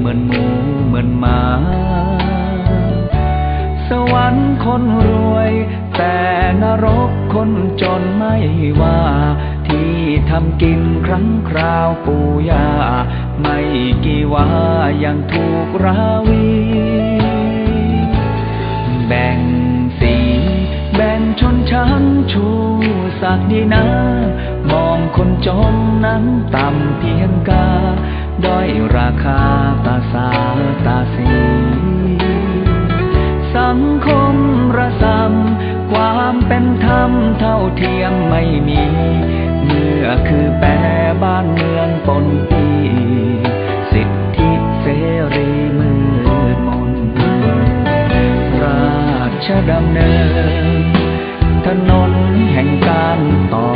เหมือนหมูเหมือนหมา สวรรค์คนรวย แต่นรกคนจนไม่ว่า ที่ทำกินครั้งคราวปูยาไม่กี่ว่ายังถูกราวี แบ่งสี แบ่งชนชั้นชูศักดีนะมองคนจนนั้นต่ำเพียงกา ด้อยราคาตาสาตาสี สังคมระสำความเป็นธรรมเท่าเทียมไม่มี เมื่อคือแปรบ้านเมืองปนปีสิทธิเสรีมืดมน ราชดำเนิน ถนนแห่งการต่อ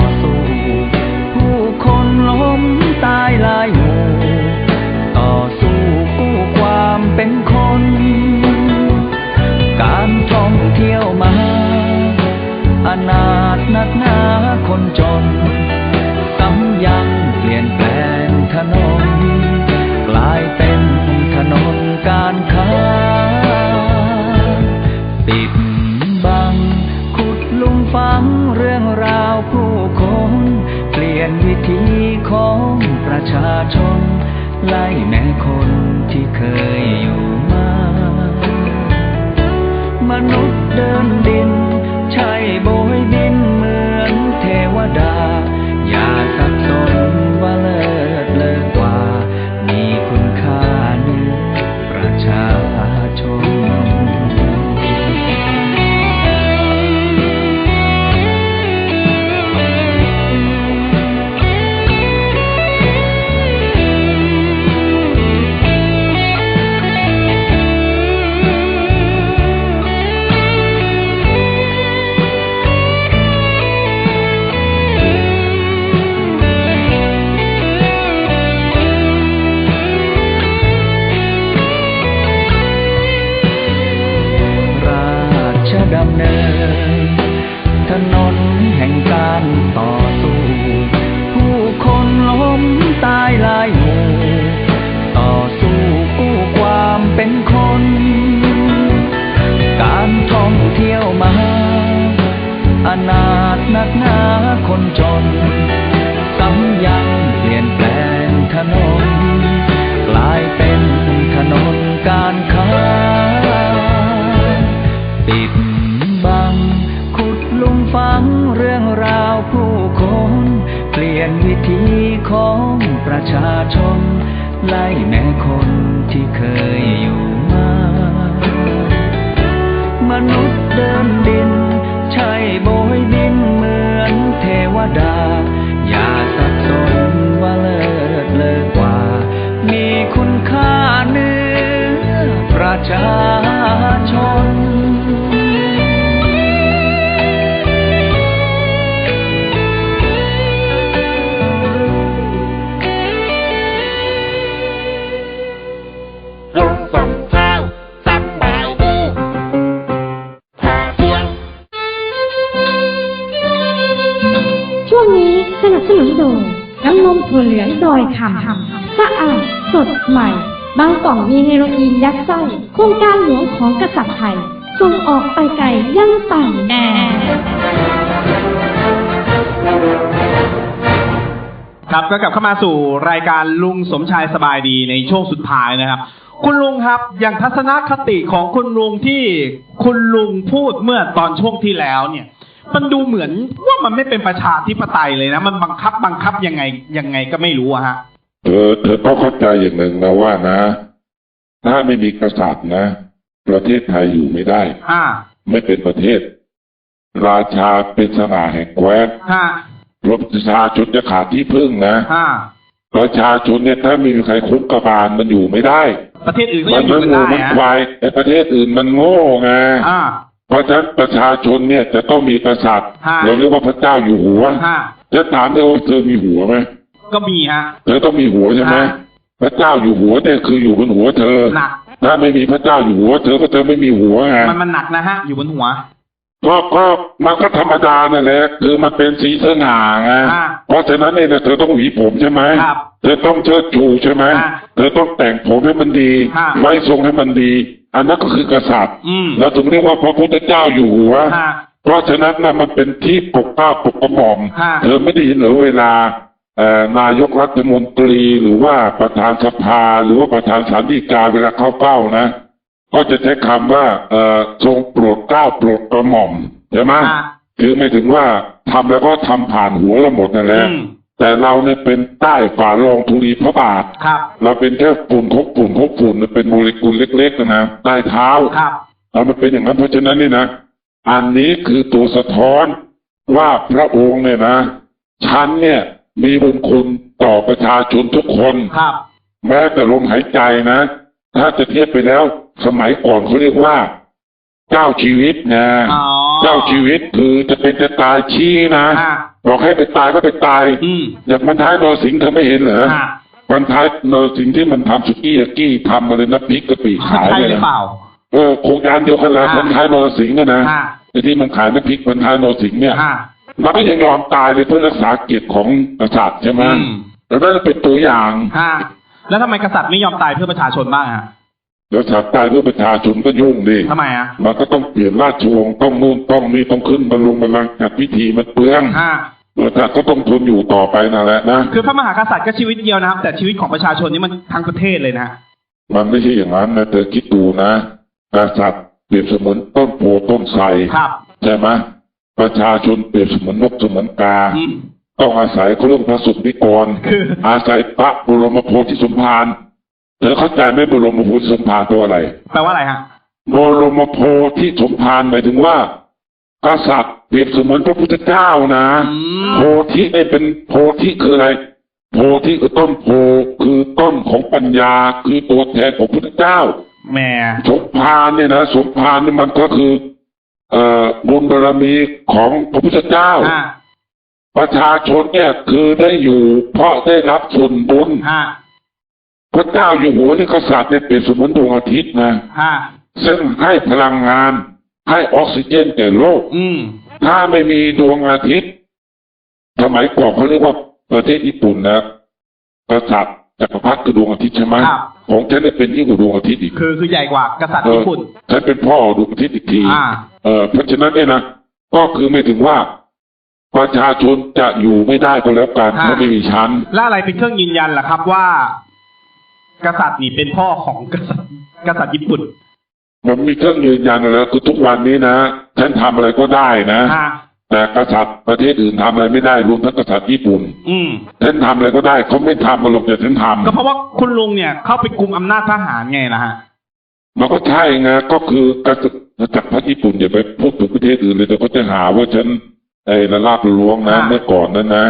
ยนวิธีของประชาชน ไล่แม่คนที่เคยอยู่มา มนุษย์เดินดิน ชาชน ไล่แม่คนที่เคยอยู่มา มนุษย์เดินดิน ใช่โบยบินเหมือนเทวดา อย่าสับสนว่าเลิศเลอกว่า มีคุณค่าเนื้อประชา องดอยคำสะอาดสดใหม่ บางกล่องมีเฮโรอีนยัดไส้โครงการหลวงของกษัตริย์ไทยส่งออกไปไกลยังต่างแดนครับก็กลับเข้ามาสู่รายการลุงสมชายสบายดีในช่วงสุดท้ายนะครับ คุณลุงครับอย่างทัศนคติของคุณลุงที่คุณลุงพูดเมื่อตอนช่วงที่แล้วเนี่ย มันดูเหมือนว่ามันไม่เป็นประชาธิปไตยเลยนะ มันบังคับบังคับยังไงยังไงก็ไม่รู้อะฮะเธอเธอต้องเข้าใจอย่างหนึ่งนะว่านะ ถ้าไม่มีกษัตริย์นะ ประเทศไทยอยู่ไม่ได้อ่าไม่เป็นประเทศ ราชาเป็นสง่าแห่งแคว้นฮะประชาชนจะขาดที่พึ่งนะฮะประชาชนเนี่ยถ้าไม่มีใครคุ้มกบาลมันอยู่ไม่ได้ ประเทศอื่นก็มัยังอยู่มันกันงูได้มันฮะควายแต่ประเทศอื่นมันโง่ไงอ่า เพราะฉะนั้นประชาชนเนี่ยจะต้องมีกษัตริย์ ฮะ เราเรียกว่าพระเจ้าอยู่หัว ฮะจะถามเธอว่าเธอมีหัวไหมก็มีฮะ เธอต้องมีหัวใช่ไหมฮะ พระเจ้าอยู่หัวเนี่ยคืออยู่บนหัวเธอ หนัก ถ้าไม่มีพระเจ้าอยู่หัว เธอก็เธอไม่มีหัวไงมันมันหนักนะฮะ อยู่บนหัว ก็ก็มันก็ธรรมดานั่นแหละคือมันเป็นสีสง่าไงอ่าเพราะฉะนั้นเนี่ยเธอต้องหวีผมใช่ไหมครับเธอต้องเชิดชูใช่ไหมอ่าเธอต้องแต่งผมให้มันดีอ่าไว้ทรงให้มันดี อันนั้นก็คือกษัตริย์อืม เราถึงเรียกว่าพระพุทธเจ้าอยู่หัว ฮะ เพราะฉะนั้นนะมันเป็นที่ปกเกล้าปกกระหม่อม ฮะ เธอไม่ได้ยินเหรือเวลาเอ่อนายกรัฐมนตรีหรือว่าประธานสภาหรือว่าประธานศาลฎีกาเวลาเข้าเป้านะ ก็จะใช้คำว่าเอ่อทรงโปรดเกล้าโปรดกระหม่อมใช่ไหมฮะ คือไม่ถึงว่าทำแล้วก็ทำผ่านหัวเราหมดนั่นแหละอืม แต่เราเนี่ยเป็นใต้ฝ่ารองธุลีพระบาท ครับ เราเป็นแค่ฝุ่นคบฝุ่นคบฝุ่นเป็นโมเลกุลเล็กๆนะใต้เท้าครับเรามันเป็นอย่างนั้นเพราะฉะนั้นนี่นะ อันนี้คือตัวสะท้อนว่าพระองค์เนี่ยนะฉันเนี่ยมีบุญคุณต่อประชาชนทุกคน ครับ แม้แต่ลมหายใจนะ ถ้าจะเทียบไปแล้วสมัยก่อนเขาเรียกว่าเจ้าชีวิตนะ อ๋อ เจ้าชีวิตคือจะเป็นจะตายชี้นะฮะบอกให้ไปตายก็ไปตาย อืม อย่างบรรท้ายนรสิงห์เธอไม่เห็นเหรอฮะบรรท้ายนรสิงห์ที่มันทำสุกี้ยากี้ทำมาเลยนะพริกกะปิขายใช่เลยหรือนะเปล่า เออโครงการเดียวกันแหละอ่าบรรท้ายนรสิงห์นะนะฮะไอ้ที่มันขายน้ำพริกบรรท้ายนรสิงห์เนี่ยฮะมันก็ยังยอมตายเลยเพื่อรักษาเกียรติของกษัตริย์ใช่ไหมอืม แล้วนั่นเป็นตัวอย่าง ฮะแล้วทำไมกษัตริย์ไม่ยอมตายเพื่อประชาชนบ้างฮะ แล้วถ้าตายเพื่อประชาชนก็ยุ่งดิทำไมอะ มันก็ต้องเปลี่ยนราชวงศ์ต้องนู่นต้องนี่ต้องขึ้นบรรลุบัลลังก์จัดพิธีมันเปลืองฮะกษัตริย์ก็ต้องทนอยู่ต่อไปนั่นแหละนะคือพระมหากษัตริย์ก็ชีวิตเดียวนะครับ แต่ชีวิตของประชาชนนี่มันทั้งประเทศเลยนะมันไม่ใช่อย่างนั้นนะเธอคิดดูนะกษัตริย์เปรียบเสมือนต้นโพต้นไทรครับใช่ไหมประชาชนเปรียบเสมือนนกเสมือนกาอืมต้องอาศัยเขาเรื่องพระสุนิกรคืออาศัยพระบรมโพธิสมภาร เธอเข้าใจไหมบรมโพธิสมภารตัวอะไร แปลว่าอะไรฮะบรมโพธิสมภารหมายถึงว่า กษัตริย์เปรียบเสมือนพระพุทธเจ้านะอืมโพธิเนี่ยเป็นโพธิคืออะไร โพธิคือต้นโพคือต้นของปัญญาคือตัวแทนของพุทธเจ้าแหมสมภารเนี่ยนะสมภารเนี่ยมันก็คือ เอ่อบุญบารมีของพระพุทธเจ้าฮะประชาชนเนี่ยคือได้อยู่เพราะได้รับส่วนบุญฮะ พระเจ้าอยู่หัวนี่กษัตริย์เนี่ยเปรียบเสมือนดวงอาทิตย์นะฮะซึ่งให้พลังงาน ให้ออกซิเจนแก่โลก อืม ถ้าไม่มีดวงอาทิตย์ สมัยก่อนเขาเรียกว่าประเทศญี่ปุ่นนะกษัตริย์จักรพรรดิคือดวงอาทิตย์ใช่ไหมครับ ของฉันเนี่ยเป็นยิ่งกว่าดวงอาทิตย์อีก คือคือใหญ่กว่ากษัตริย์เออญี่ปุ่น ฉันเป็นพ่อดวงอาทิตย์อีกที อ่า เออเพราะฉะนั้นเนี่ยนะก็คือไม่ถึงว่า ประชาชนจะอยู่ไม่ได้ก็แล้วกันฮะเพราะไม่มีชั้น แล้วอะไรเป็นเครื่องยืนยันล่ะครับว่า กษัตริย์นี่เป็นพ่อของกษัตริย์กษัตริย์ญี่ปุ่นมันมีเครื่องยืนยันแล้วคือทุกวันนี้นะฉันทำอะไรก็ได้นะฮะแต่กษัตริย์ประเทศอื่นทำอะไรไม่ได้รวมทั้งกษัตริย์ญี่ปุ่นอืม ฉันทำอะไรก็ได้เขาไม่ทำมาหรอกแต่ฉันทำก็เพราะว่าคุณลุงเนี่ยเข้าไปกุมอำนาจทหารไงล่ะฮะมันก็ใช่ไงก็คือกษัตริย์จักรพรรดิญี่ปุ่นอย่าไปพูดถึงประเทศอื่นเลยแต่เขาจะหาว่าฉันไอ้ระลาบละล้วงนะอ่าเมื่อก่อนนั้นนะ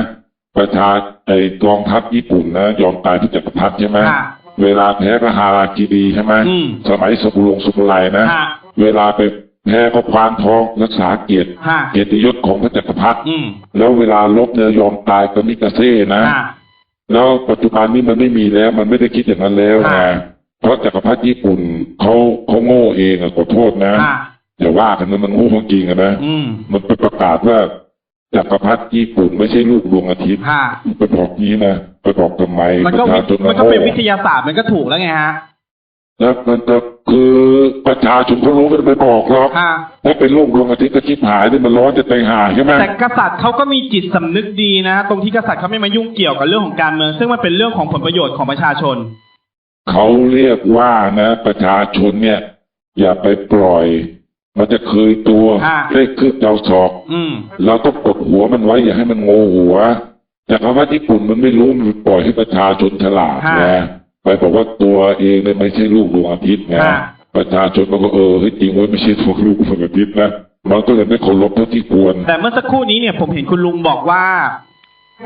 ประชาไอ้กองทัพญี่ปุ่นนะ ยอมตายที่จักรพรรดิใช่ไหมฮะ เวลาแพ้ก็ฮารากิรีใช่ไหมอืมสมัยสมุรงสุภไลนะ ฮะ เวลาไปแพ้ก็ควานทองรักษาเกียรติฮะเกียรติยศของพระจักรพรรดิอืมแล้วเวลาลบเนี่ยยอมตายกับมิกาเซ่นะ ฮะ แล้วปัจจุบันนี้มันไม่มีแล้ว มันไม่ได้คิดอย่างนั้นแล้วอ่านะเพราะจักรพรรดิญี่ปุ่นเขาเขาโง่เองอะขอโทษนะฮะอย่าว่ากันนะมันโง่จริงอะนะ อืม มันไปประกาศว่า จักรพรรดิญี่ปุ่นไม่ใช่ลูกดวงอาทิตย์ฮะไปบอกนี้นะไปบอกทำไมมันก็ประวิชาชนมันก็เป็นวิทโง่ยาศาสตร์มันก็ถูกแล้วไงฮะแล้วมันก็คือประชาชนเขารู้กันไปบอกหรอกฮะถ้าเป็นลูกดวงอาทิตย์ก็ชิบหายนี่มันร้อนจะตายหายใช่ไหมแต่กษัตริย์เขาก็มีจิตสำนึกดีนะ ตรงที่กษัตริย์เขาไม่มายุ่งเกี่ยวกับเรื่องของการเมือง ซึ่งมันเป็นเรื่องของผลประโยชน์ของประชาชน เขาเรียกว่านะ ประชาชนเนี่ย อย่าไปปล่อย มันจะเคยตัวอ่า ได้คืบเดาศอก อืม เราต้องกดหัวมันไว้อย่าให้มันโงหัว แต่คำว่าญี่ปุ่นมันไม่รู้มันปล่อยให้ประชาชนฉลาดฮะนะไปบอกว่าตัวเองเนี่ยไม่ใช่ลูกดวงอาทิตย์ไงฮะ ประชาชนมันก็เออเฮ้ยจริงเว้ยไม่ใช่ตัวลูกดวงอาทิตย์นะมันก็เลยไม่เคารพเท่าที่ควร แต่เมื่อสักครู่นี้เนี่ยผมเห็นคุณลุงบอกว่า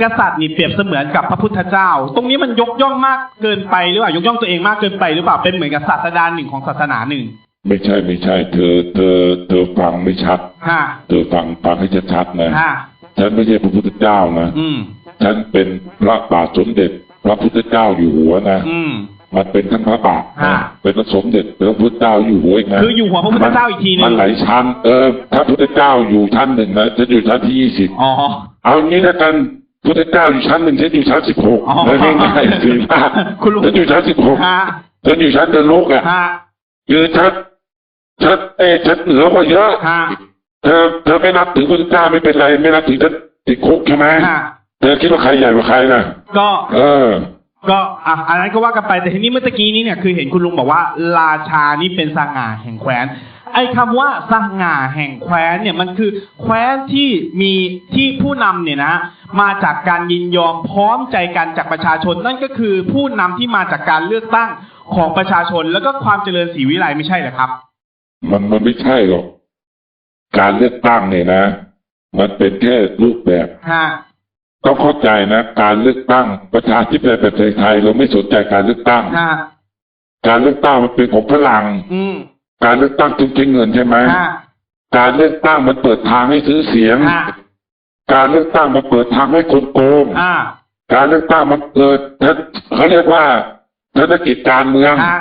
กษัตริย์นี่เปรียบเสมือนกับพระพุทธเจ้า ตรงนี้มันยกย่องมากเกินไปหรือเปล่ายกย่องตัวเองมากเกินไปหรือเปล่าเป็นเหมือนกับศาสดาหนึ่งของศาสนาหนึ่ง ไม่ใช่ไม่ใช่ เธอ เธอ เธอฟังไม่ชัดฮะเธอฟังฟังให้ชัดๆนะฮะฉันไม่ใช่พระพุทธเจ้านะ อืม ฉันเป็นพระบาทสมเด็จ พระพุทธเจ้าอยู่หัวนะ อืม มันเป็นทั้งพระบาทอ่าเป็นพระสมเด็จเป็นพระพุทธเจ้าอยู่หัวอีกนะคืออยู่หัวพระพุทธเจ้าอีกทีหนึมันงหลายชั้น เออถ้าพุทธเจ้าอยู่ชั้นหนึ่งนะจะอยู่ชั้นที่ยี่สิบ อ๋อ เอางี้แล้วกันพุทธเจ้าอยู่ชั้นหนึ่งฉันอยู่ชั้นสิบหกอ๋อแล้วง่ายๆสินะคุณลุง ฉันอยู่ชั้นสิบหกฮะฉันอยู่ชั้นเดินโลกอะฮะคือฉัน ฉันเอยฉันเหนือกว่าเยอะฮะเธอเธอไม่นับถือพุทธเจ้าไม่เป็นไร ไม่นับถือฉันติดคุกใช่ไหมฮะเธอคิดว่าใครใหญ่กว่าใครนะก็ เออ ก็อะอันนั้นก็ว่ากันไป แต่ทีนี้เมื่อตะกี้นี้เนี่ยคือเห็นคุณลุงบอกว่า ราชานี่เป็นสง่าแห่งแคว้น ไอ้คำว่าสง่าแห่งแคว้นเนี่ยมันคือแคว้นที่มีที่ผู้นำเนี่ยนะ มาจากการยินยอมพร้อมใจกันจากประชาชน นั่นก็คือผู้นำที่มาจากการเลือกตั้งของประชาชน แล้วก็ความเจริญศรีวิไลไม่ใช่เหรอครับ มันมันไม่ใช่หรอก การเลือกตั้งเนี่ยนะ มันเป็นแค่รูปแบบฮะต้องเข้าใจนะการเลือกตั้งประชาธิปไตยแบบไทยๆเราไม่สนใจการเลือกตั้งฮะการเลือกตั้งมันเป็นของพลัง อืมการเลือกตั้งต้องใช้เงินใช่ไหมฮะการเลือกตั้งมันเปิดทางให้ซื้อเสียงฮะการเลือกตั้งมันเปิดทางให้คนโกงอ่าการเลือกตั้งมันเกิดเขาเรียกว่าเศรษฐกิจการเมืองฮะ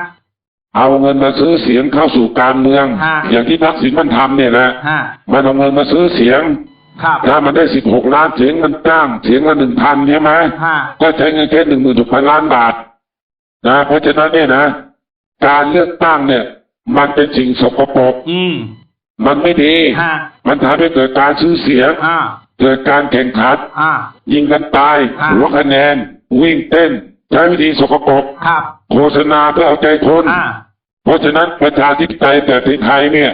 เอาเงินมาซื้อเสียงเข้าสู่การเมือง ฮะ อย่างที่ทักษิณมันทำเนี่ยนะฮะมันเอาเงินมาซื้อเสียง ครับถ้ามันได้สิบหกล้านเสียงมันจ้างเสียงละหนึ่งพันใช่ไหมฮะก็ใช้เงินแค่หนึ่งหมื่นหกพันล้านบาทนะ เพราะฉะนั้นเนี่ยนะ การเลือกตั้งเนี่ย มันเป็นสิ่งสกปรกอืมมันไม่ดี ฮะมันทำให้เกิดการซื้อเสียง อ่าเกิดการแข่งขัน อ่า ยิงกันตายอ่าหัวคะแนน วิ่งเต้น ใช้วิธีสกปรกครับ โฆษณาเพื่อเอาใจคน อ่า เพราะฉะนั้นประชาธิปไตยแบบไทยๆเนี่ย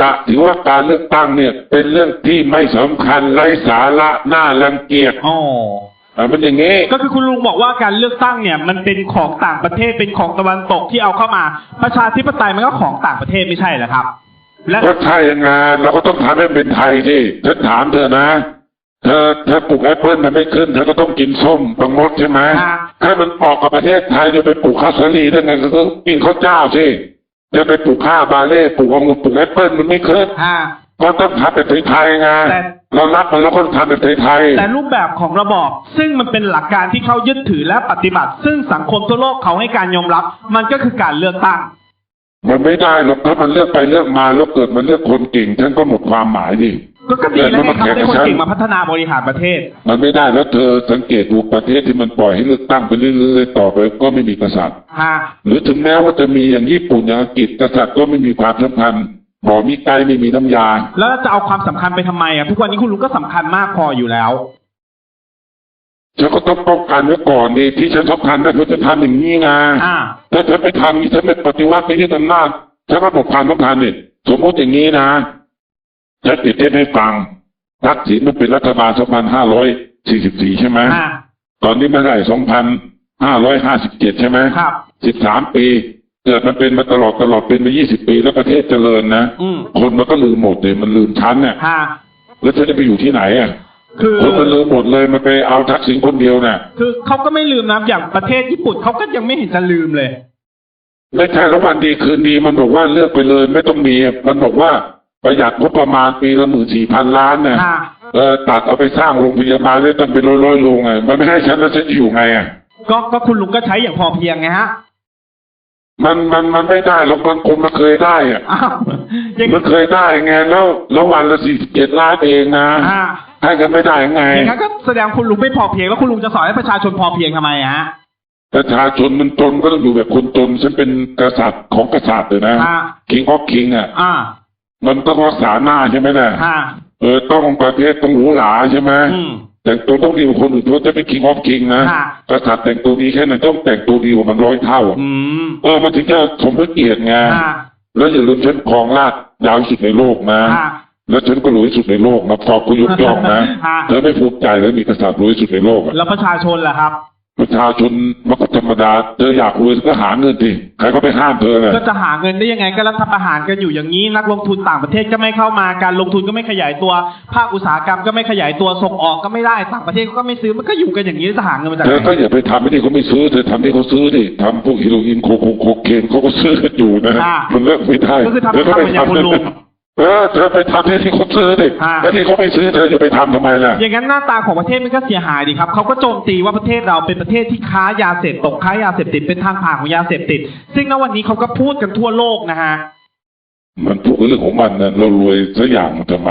จะถือว่าการเลือกตั้งเนี่ย เป็นเรื่องที่ไม่สำคัญไร้สาระน่ารังเกียจอ๋อ อะมันอย่างงี้ ก็คือคุณลุงบอกว่าการเลือกตั้งเนี่ย มันเป็นของต่างประเทศเป็นของตะวันตกที่เอาเข้ามาประชาธิปไตยมันก็ของต่างประเทศไม่ใช่เหรอครับ และก็ใช่ยังไงเราก็ต้องทำให้เป็นไทยสิฉันถามเธอนะ เธอเธอปลูกแอปเปิลมันไม่ขึ้นเธอก็ต้องกินส้มต้องงดใช่ไหมฮะถ้ามันออกกับประเทศไทยจะไปปลูกข้าวสาลีได้ไงก็ต้องกินข้าวเจ้าสิจะไปปลูกข้าวบาเล่ปลูกองุ่นปลูกแอปเปิลมันไม่ขึ้นอ่าก็ต้องทำแบบไทยๆไงแต่ เรารับมันแล้วก็ทำแบบไทยแต่รูปแบบของระบอบซึ่งมันเป็นหลักการที่เขายึดถือและปฏิบัติ ซึ่งสังคมทั่วโลกเขาให้การยอมรับ มันก็คือการเลือกตั้งๆมันไม่ได้หรอกถ้ามันเลือกไปเลือกมาแล้วเกิดมันเลือกคนเก่งฉันก็หมดความหมายดิ ก็ก็ดีแล้วไงครับได้คนเก่งมาพัฒนาบริหารประเทศ มันไม่ได้แล้วเธอสังเกตดูประเทศที่มันปล่อยให้เลือกตั้งไปเรื่อยๆต่อไปก็ไม่มีกษัตริย์ฮะหรือถึงแม้ว่าจะมีอย่างญี่ปุ่นอย่างอังกฤษกษัตริย์ก็ไม่มีความสำคัญบ่มีไกลไม่มีน้ำยา แล้วจะเอาความสำคัญไปทำไมอะทุกวันนี้คุณลุงก็สำคัญมากพออยู่แล้วฉันก็ต้องป้องกันไว้ก่อนดิที่ฉันสำคัญนะเพราะจะทำอย่างนี้ไงอ่าถ้าฉันไปทำนี่ฉันไม่ปฏิวัติไม่ยึดอำนาจฉันก็หมดความสำคัญนี่สมมติอย่างนี้นะ จะติดเทศให้ฟังทักษิณมันเป็นรัฐบาล2544ใช่ไหมอ่าตอนนี้มันได้2,557ใช่ไหมครับ13ปีเกิดมันเป็นมาตลอดตลอดเป็นมา20ปีแล้วประเทศเจริญนะ อืมคนมันก็ลืมหมดเลยมันลืมชั้นเนี่ยฮะแล้วฉันจะไปอยู่ที่ไหนอะคือ คนมันลืมหมดเลยมันไปเอาทักษิณคนเดียวน่ะ คือเขาก็ไม่ลืมนะอย่างประเทศญี่ปุ่นเขาก็ยังไม่เห็นจะลืมเลย ไม่ใช่แล้ววันดีคืนดีมันบอกว่าเลือกไปเลยไม่ต้องมี มันบอกว่า ประหยัดงบประมาณปีละหมื่นสี่พันล้านเนี่ยฮะเออตัดเอาไปสร้างโรงพยาบาลได้ตั้งเป็นร้อยร้อยๆโรงไงมันไม่ให้ฉันแล้วฉันจะอยู่ไงอะก็ก็คุณลุงก็ใช้อย่างพอเพียงไงฮะมันมันมันไม่ได้หรอกบางคนมันเคยได้อะอ้าวอย่างมันเคยได้ไงแล้วแล้ววันละสี่สิบเจ็ดล้านเองนะอ่าให้กันไม่ได้ไง อย่างนั้นก็แสดงคุณลุงไม่พอเพียงแล้วคุณลุงจะสอนให้ประชาชนพอเพียงทำไมอะฮะประชาชนมันจนก็ต้องอยู่แบบคนจนฉันเป็นกษัตริย์ของกษัตริย์เลยนะอ่าคิงออฟคิงอะ อ่า มันต้องรักษาหน้าใช่ไหมล่ะอ่าเออต้องประเทศต้องหรูหราใช่ไหมอืม แต่งตัวต้องดีกว่าคนอื่นเขาจะเป็นคิงออฟคิงนะค่ะ กษัตริย์แต่งตัวดีแค่ไหนต้องแต่งตัวดีกว่ามันร้อยเท่าอะอืมเออมันถึงจะสมพระเกียรติไงอ่าแล้วอย่าลืมฉันครองราชย์ยาวที่สุดในโลกนะอ่าแล้วฉันก็รวยที่สุดในโลกนะพอกูยกย่องนะค่ะเธอไม่ภูมิใจเลยมีกษัตริย์รวยที่สุดในโลกอะ แล้วประชาชนล่ะครับ ประชาชนมันก็ธรรมดาเธออยากรวยก็หาเงินสิใครก็ไปห้ามเธอเลยก็จะหาเงินได้ยังไงก็รัฐประหารกันอยู่อย่างนี้ นักลงทุนต่างประเทศก็ไม่เข้ามาการลงทุนก็ไม่ขยายตัว ภาคอุตสาหกรรมก็ไม่ขยายตัวส่งออกก็ไม่ได้ต่างประเทศก็ไม่ซื้อมันก็อยู่กันอย่างนี้จะหาเงินมาจากเธไหอก็นอย่าไปทำให้ที่เขาไม่ซื้อเธอทำที่เขาซื้อดิทำพวกฮิโรอีนโคโคโคเคนเขาก็ซื้อกันอยู่นะอ่ามันเลิกไม่ได้ก็คือทำเธอก็ทำไปเหมือนอย่างคุณลุง เออเธอไปทำที่เขาซื้อดิอ่า แล้วที่เขาไม่ซื้อเธอจะไปทำทำไมล่ะ อย่างนั้นหน้าตาของประเทศมันก็เสียหายดีครับเขาก็โจมตีว่าประเทศเราเป็นประเทศที่ค้ายาเสพตกค้ายาเสพติดเป็นทางผ่านของยาเสพติด ซึ่งณวันนี้เขาก็พูดกันทั่วโลกนะฮะ มันพูดเรื่องของมันนะเรารวยสักอย่างมันทำไม